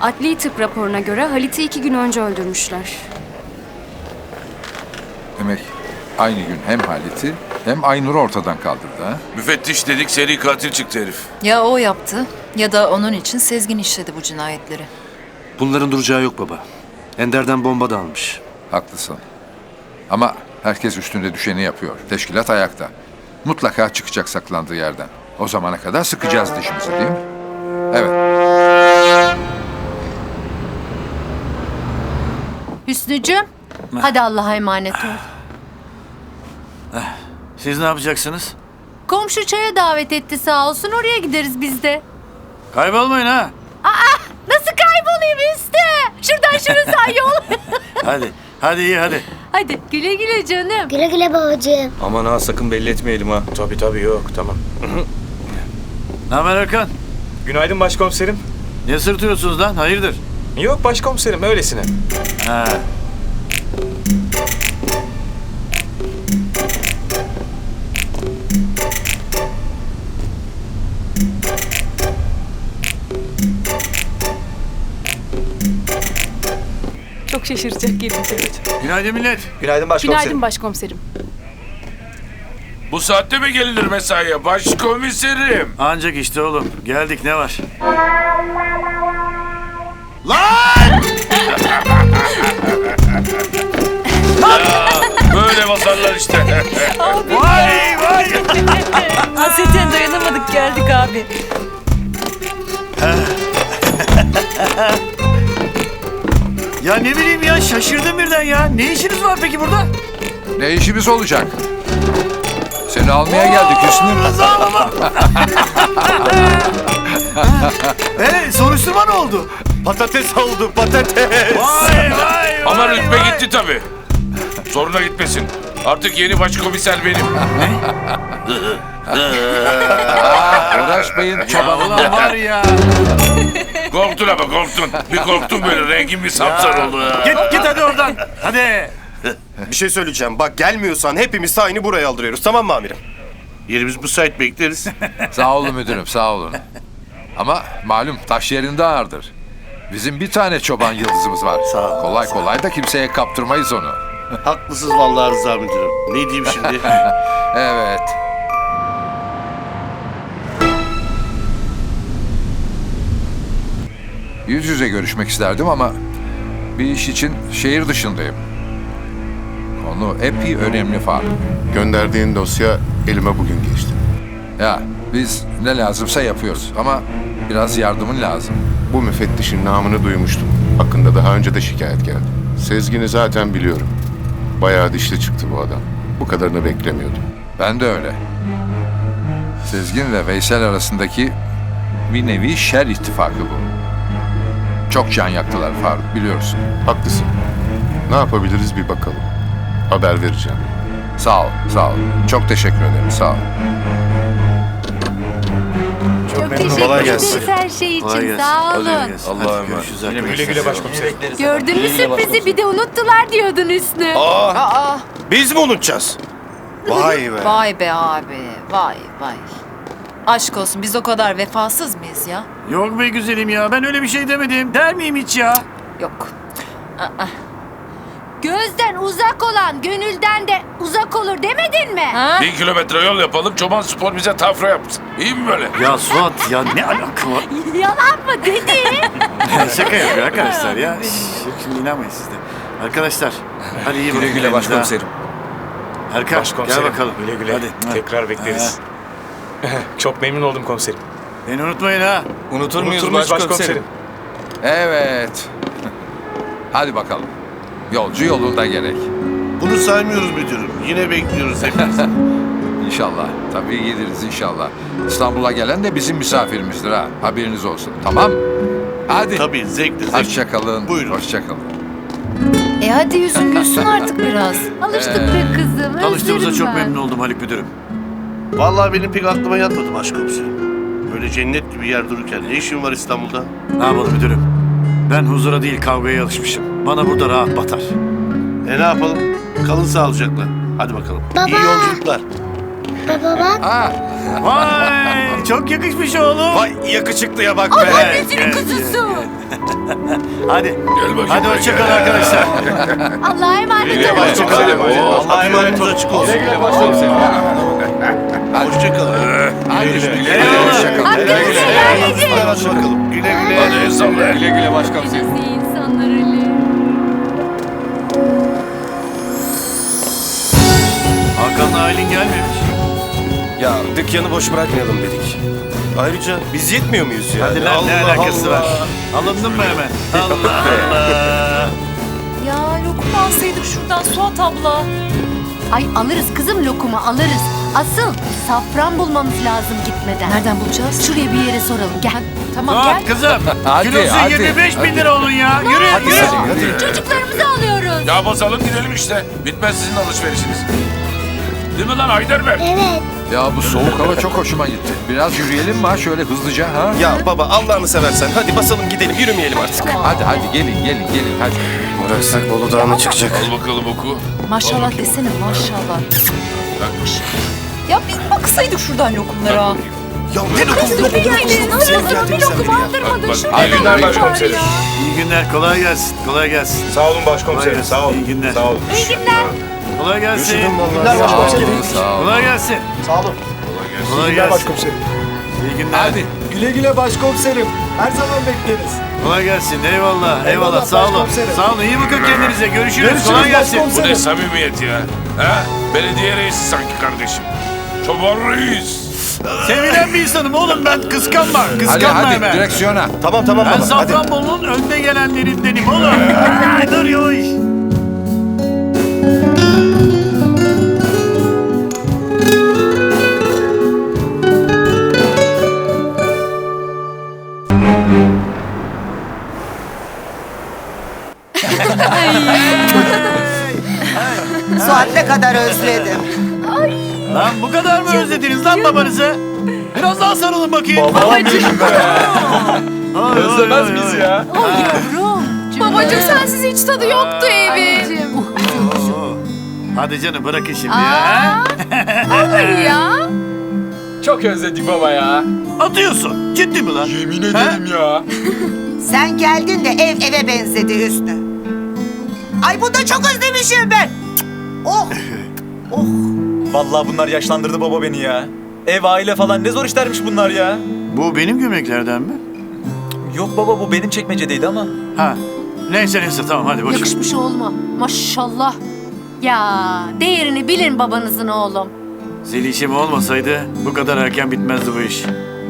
Adli tıp raporuna göre Halit'i iki gün önce öldürmüşler. Demek aynı gün hem Halit'i hem Aynur'u ortadan kaldırdı ha? Müfettiş dedik seri katil çıktı herif. Ya o yaptı ya da onun için Sezgin işledi bu cinayetleri. Bunların duracağı yok baba. Ender'den bomba da almış. Haklısın. Ama herkes üstünde düşeni yapıyor. Teşkilat ayakta. Mutlaka çıkacak saklandığı yerden. O zamana kadar sıkacağız dişimizi değil mi? Evet. Hüsnücüğüm, hadi Allah'a emanet ol. Siz ne yapacaksınız? Komşu çaya davet etti sağ olsun, oraya gideriz biz de. Kaybolmayın ha. Nasıl kaybolayım Hüsnü? Şuradan şurası yol. Hadi. Hadi iyi hadi. hadi güle güle canım. Güle güle babacığım. Aman ha sakın belli etmeyelim ha. Tabii tabii yok tamam. Ne haber Erkan? Günaydın başkomiserim. Ne sırtıyorsunuz lan? Hayırdır? Yok başkomiserim öylesine. Ha. Çok şaşıracak gibi. Günaydın millet. Günaydın başkomiserim. başkomiserim. Bu saatte mi gelinir mesaiye başkomiserim? Ancak işte oğlum. Geldik ne var? Böyle basarlar işte. Vay vay. Hasreten dayanamadık geldik abi. Ya ne bileyim ya şaşırdım birden ya. Ne işiniz var peki burada? Ne işimiz olacak? Seni almaya geldik Hüsnü. Rıza baba. Ee, soruşturma ne oldu? Patates oldu patates. Vay vay Ama rütbe gitti tabii. Zoruna gitmesin. Artık yeni başkomiser benim. Uğraşmayın ulan var ya. korktun ama korktun. Bir korktun böyle rengin bir sapsarı oldu. ya. Git git hadi oradan. Hadi. Bir şey söyleyeceğim. Bak gelmiyorsan hepimiz aynı buraya aldırıyoruz. Tamam mı amirim? Yerimiz müsait bekleriz. Sağ olun müdürüm sağ olun. Ama malum taş yerinde ağırdır. Bizim bir tane çoban yıldızımız var. Sağ ol, kolay kolay da kimseye kaptırmayız onu. Haklısınız vallahi Rıza müdürüm. Ne diyeyim şimdi? Evet. Yüz yüze görüşmek isterdim ama bir iş için şehir dışındayım. Konu epey önemli Faruk. Gönderdiğin dosya elime bugün geçti. Ya biz ne lazımsa yapıyoruz ama biraz yardımın lazım. Bu müfettişin namını duymuştum. Hakkında daha önce de şikayet geldi. Sezgin'i zaten biliyorum. Bayağı dişli çıktı bu adam. Bu kadarını beklemiyordum. Ben de öyle. Sezgin ve Veysel arasındaki bir nevi şer ittifakı bu. Çok can yaktılar Faruk biliyorsun. Haklısın. Ne yapabiliriz bir bakalım. Haber vereceğim. Sağ ol, sağ ol. Çok teşekkür ederim, sağ ol. Teşekkür Kolay ederiz gelsin. her şey için. Kolay gelsin. Sağ Hadi olun. gelsin. Allah'a Hadi emanet. görüşürüz Güle arkadaşlar. güle başkomiserim. Gördün mü sürprizi bir de unuttular diyordun Hüsnü. Aa, Biz mi unutacağız? Vay be. vay be abi. Vay vay. Aşk olsun biz o kadar vefasız mıyız ya? Yok be güzelim ya. Ben öyle bir şey demedim. Der miyim hiç ya? Yok. Gözden uzak olan gönülden de uzak olur demedin mi? Ha? Bir kilometre yol yapalım. Çoban Spor bize tafra yapsın. İyi mi böyle? Ya Suat ya ne alaka var? Yalan mı dedi? Şaka yapıyor arkadaşlar ya. Şş, Yok şimdi inanmayın siz de. Arkadaşlar hadi iyi bakın. Güle güle kendinize. başkomiserim. Erkan Başkomiserim. gel bakalım. Güle güle. Hadi. Tekrar bekleriz. Çok memnun oldum komiserim. Beni unutmayın ha. Unutur muyuz Unutur muyuz başkomiserim? Evet. Hadi bakalım. Yolcu yolunda gerek. Bunu saymıyoruz müdürüm. Yine bekliyoruz hepimiz. İnşallah. Tabii geliriz inşallah. İstanbul'a gelen de bizim misafirimizdir ha. Haberiniz olsun. Tamam? Hadi. Tabii zevkli zevkli. Hoşçakalın. Buyurun. Hoşçakalın. E hadi yüzün gülsün artık biraz. Alıştık be kızım. Tanıştığımıza çok ben. memnun oldum Haluk Müdürüm. Vallahi benim pek aklıma yatmadı başkomiserim. Böyle cennet gibi yer dururken ne işin var İstanbul'da? Ne yapalım müdürüm? Ben huzura değil kavgaya alışmışım. Bana burada rahat batar. E ne yapalım? Kalın sağlıcakla. Hadi bakalım. Baba. İyi yolculuklar. Baba bak. Ha, Vay çok yakışmış oğlum. Vay yakışıklıya bak be. Annesinin kuzusu. Hadi. Gel bakayım. Hadi hoşçakalın arkadaşlar. Allah'a emanet olun. Hoşçakalın. Allah'a emanet olun. Açık olsun. Hoşçakalın. Eyvallah. Hakkınızı helal edin. Hadi bakalım. Güle güle. Hadi el salla. Güle güle başkomiserim. Nasıl insanlar öyle? Hakan'la Aylin gelmemiş. Ya dükkanı boş bırakmayalım dedik. Ayrıca biz yetmiyor muyuz ya? Hadi lan ne alakası var? Alındın mı hemen? Allah Allah. Ya lokum alsaydık şuradan Suat abla. Ay alırız kızım lokumu alırız. Asıl safran bulmamız lazım gitmeden. Nereden bulacağız? Şuraya bir yere soralım. Gel. Tamam Suat gel. kızım. Hadi, Kilosu hadi. 25 bin lira olun ya. Yürü yürü. Çocuklarımızı alıyoruz. Ya basalım gidelim işte. Bitmez sizin alışverişiniz. Değil mi lan Haydar Bey? Ya bu soğuk hava çok hoşuma gitti. Biraz yürüyelim mi ha şöyle hızlıca ha? Ya baba Allah'ını seversen hadi basalım gidelim yürümeyelim artık. Hadi hadi gelin gelin gelin hadi. Bıraksak Bolu Dağı'na çıkacak. Al bakalım oku. Maşallah desene maşallah. Ya bir baksaydık şuradan lokumlara. Ya ne lokum lokum Gelin alıyoruz. Bir lokum aldırmadın. Hadi bir günler lokum başkomiserim. İyi günler. Kolay gelsin. Kolay gelsin. Sağ olun başkomiserim. Sağ olun. İyi günler. Sağ olun. İyi günler. Kolay gelsin. Sağ olun sağ olun. Kolay gelsin. Sağ olun. Kolay gelsin. başkomiserim. İyi günler. Hadi. Güle güle başkomiserim. Her zaman bekleriz. Kolay gelsin. Eyvallah. Eyvallah. Eyvallah, Sağ olun. başkomiserim. Sağ olun. İyi bakın kendinize. Görüşürüz. Görüşürüz Kolay gelsin. Bu ne samimiyet ya? Ha? Belediye reisi sanki kardeşim. Çoban reis. Sevilen bir insanım oğlum ben. Kıskanma. Hadi Kıskanma hadi hemen. direksiyona. Tamam tamam Ben baba hadi. Safranbolu'nun önde gelenlerindenim oğlum. Dur yavaş. Suat ne kadar özledim. Lan bu kadar mı özlediniz lan babanızı? Biraz daha sarılın bakayım. Özlemez miyiz ya? Babacığım sensiz hiç tadı yoktu evin. Hadi canım bırakın şimdi ya. Olur ya. Çok özledik baba ya. Atıyorsun. Ciddi mi lan? Yemin ederim ya. Sen geldin de ev eve benzedi Hüsnü. Ay bunu da çok özlemişim ben. Oh. Oh. Vallahi bunlar yaşlandırdı baba beni ya. Ev aile falan ne zor işlermiş bunlar ya. Bu benim gömleklerden mi? Yok baba bu benim çekmecedeydi ama. Ha. Neyse neyse tamam hadi boş. ver. Yakışmış oğluma. Maşallah. Ya değerini bilin babanızın oğlum. Zelişim olmasaydı bu kadar erken bitmezdi bu iş.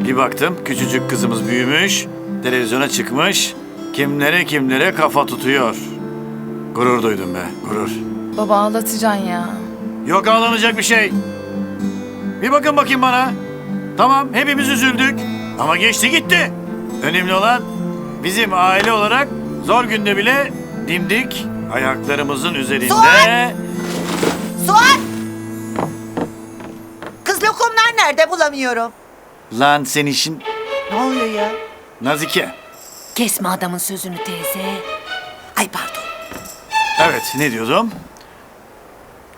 Bir baktım küçücük kızımız büyümüş, televizyona çıkmış, kimlere kimlere kafa tutuyor. Gurur duydum be, gurur. Baba ağlatacaksın ya. Yok ağlanacak bir şey. Bir bakın bakayım bana. Tamam hepimiz üzüldük ama geçti gitti. Önemli olan bizim aile olarak zor günde bile dimdik ayaklarımızın üzerinde. Suat! Suat! Kız lokumlar nerede bulamıyorum. Lan sen işin Ne oluyor ya? Nazike. Kesme adamın sözünü teyze. Ay pardon. Evet, ne diyordum?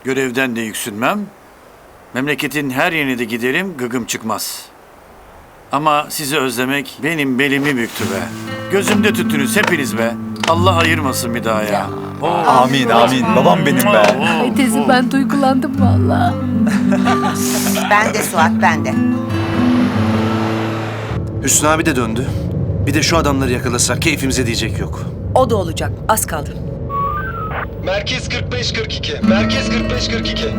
Görevden de yüksünmem. Memleketin her yerine de giderim, gıgım çıkmaz. Ama sizi özlemek benim belimi büktü be. Gözümde tüttünüz hepiniz be. Allah ayırmasın bir daha ya. Oo. Amin amin babam benim be. Ay teyze ben duygulandım vallahi. Ben de Suat ben de. Hüsnü abi de döndü. Bir de şu adamları yakalasak keyfimize diyecek yok. O da olacak. Az kaldı. Merkez 45-42. Merkez 45-42.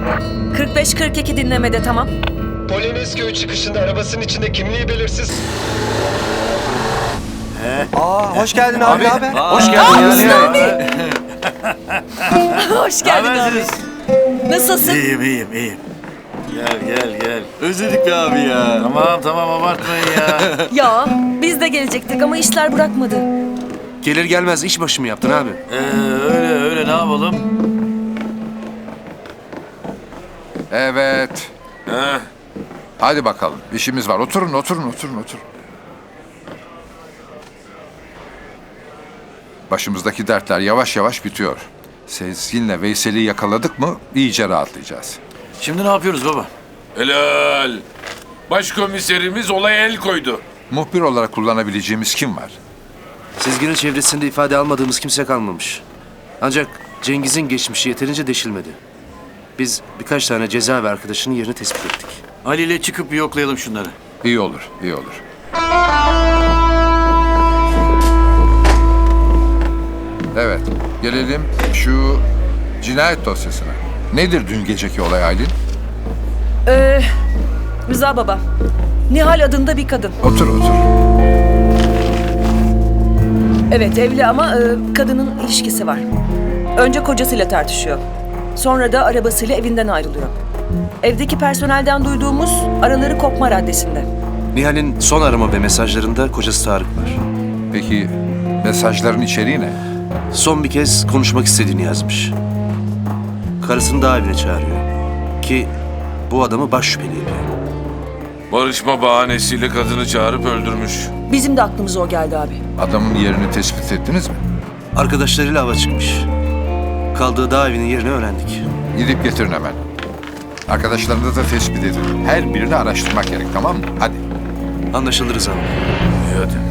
45-42 dinlemede tamam. Polonezköy çıkışında arabasının içinde kimliği belirsiz. Aa hoş geldin abi. abi. Hoş geldin ya. Hoş geldin abi. Nasılsın? İyiyim, iyiyim, iyiyim. Gel, gel, gel. Özledik be abi ya. Tamam, tamam abartmayın ya. Ya biz de gelecektik ama işler bırakmadı. Gelir gelmez iş başı mı yaptın abi? Ee, öyle, öyle ne yapalım? Evet. Ha? Hadi bakalım. İşimiz var. Oturun oturun oturun oturun. Başımızdaki dertler yavaş yavaş bitiyor. Sezgin'le Veysel'i yakaladık mı iyice rahatlayacağız. Şimdi ne yapıyoruz baba? Helal. Başkomiserimiz olaya el koydu. Muhbir olarak kullanabileceğimiz kim var? Sezgin'in çevresinde ifade almadığımız kimse kalmamış. Ancak Cengiz'in geçmişi yeterince deşilmedi. Biz birkaç tane cezaevi arkadaşının yerini tespit ettik. Ali ile çıkıp bir yoklayalım şunları. İyi olur, iyi olur. Evet, gelelim şu cinayet dosyasına. Nedir dün geceki olay Aylin? Ee, Rıza baba. Nihal adında bir kadın. Otur, otur. Evet evli ama e, kadının ilişkisi var. Önce kocasıyla tartışıyor. Sonra da arabasıyla evinden ayrılıyor. Evdeki personelden duyduğumuz araları kopma raddesinde. Nihal'in son arama ve mesajlarında kocası Tarık var. Peki mesajların içeriği ne? Son bir kez konuşmak istediğini yazmış. Karısını daha evine çağırıyor. Ki bu adamı baş şüpheli yapıyor. Barışma bahanesiyle kadını çağırıp öldürmüş. Bizim de aklımıza o geldi abi. Adamın yerini tespit ettiniz mi? Arkadaşlarıyla hava çıkmış. Kaldığı dağ evinin yerini öğrendik. Gidip getirin hemen. Arkadaşlarını da tespit edin. Her birini araştırmak gerek, tamam mı? Hadi. Anlaşıldı Rıza. İyi hadi.